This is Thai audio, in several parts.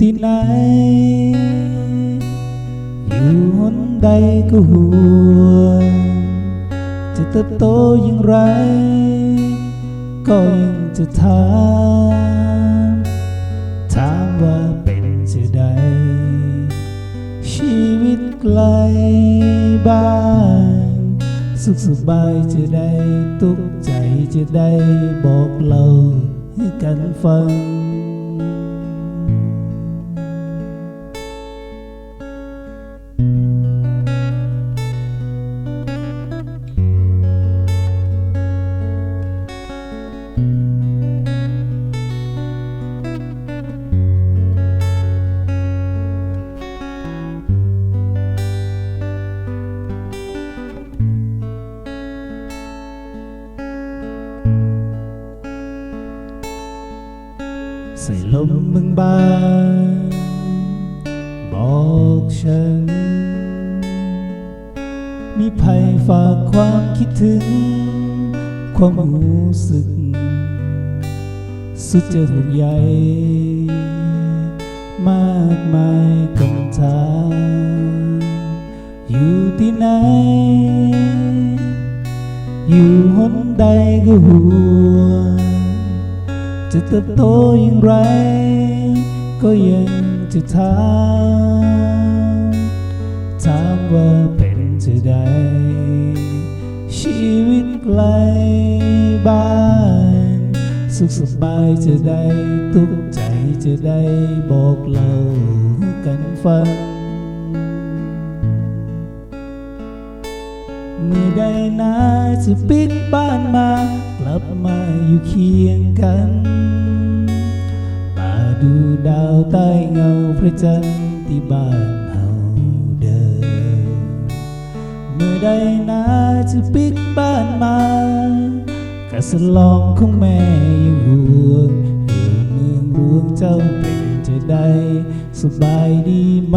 ที่ไหน อยู่หนใดก็ห่วงจะเติบโตอย่างไร ก็ยังจะถามถามว่าเป็นจะใด ชีวิตไกลบ้าน สุขสบายจะได้ตุกใจจะได้บอกเล่าให้กันฟัง ใส่ลมมึงบางบอกฉัน มีภัยฝากความคิดถึง ความรู้สึก สุดจะห่วงใยมากมายคำถามอยู่ที่ไหน นใดก็ห่วงจะเติบโตอย่างไร ก็ยังจะถามถามว่าเป็นจะใด ชีวิตไกลบ้าน สุขสบายจะได้ทุกใจจะได้บอกเล่ากันฟัง เมื่อใดนาจะปิกบ้านมา กลับมาอยู่เคียงกันมาดูดาวใต้เงาพระจันทร์ที่บ้านเฮาเดิมเมื่อใดนาจะปิกบ้านมากะสลองของแม่ยังห่วงอยู่เมืองหลวงเจ้าเป็นจะได้สบายดีไหม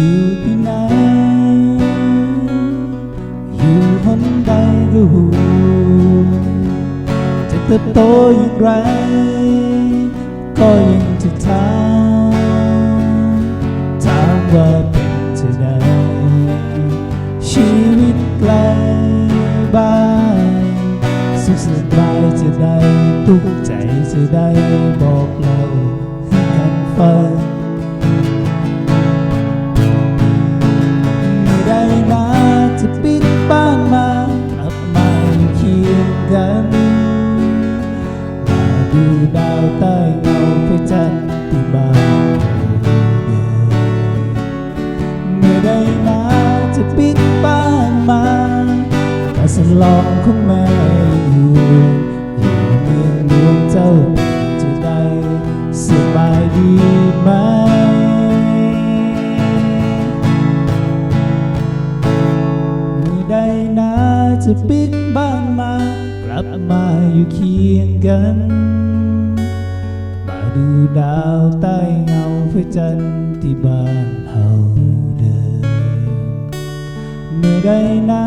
อยู่ที่ไหน อยู่หนใดก็หูจะเติบโตอย่างไร ก็ยังจะถามถามว่าเป็นจะได้ชีวิตไกลบ้านสุขสบายจะได้ทุกใจจะได้บอกเรา จะปิกบ้านมากลับมาอยู่เคียงกัน มาดูดาวใต้เงาพระจันทร์ที่บ้านเฮาเดิมเมื่อใดนา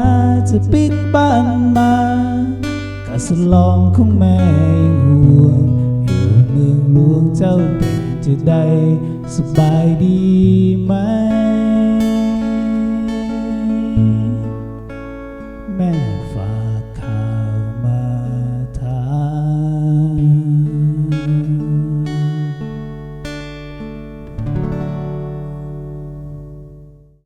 จะปิกบ้านมากะสลองของแม่ห่วงอยู่เมืองหลวงเจ้าเป็นจะได้สบายดี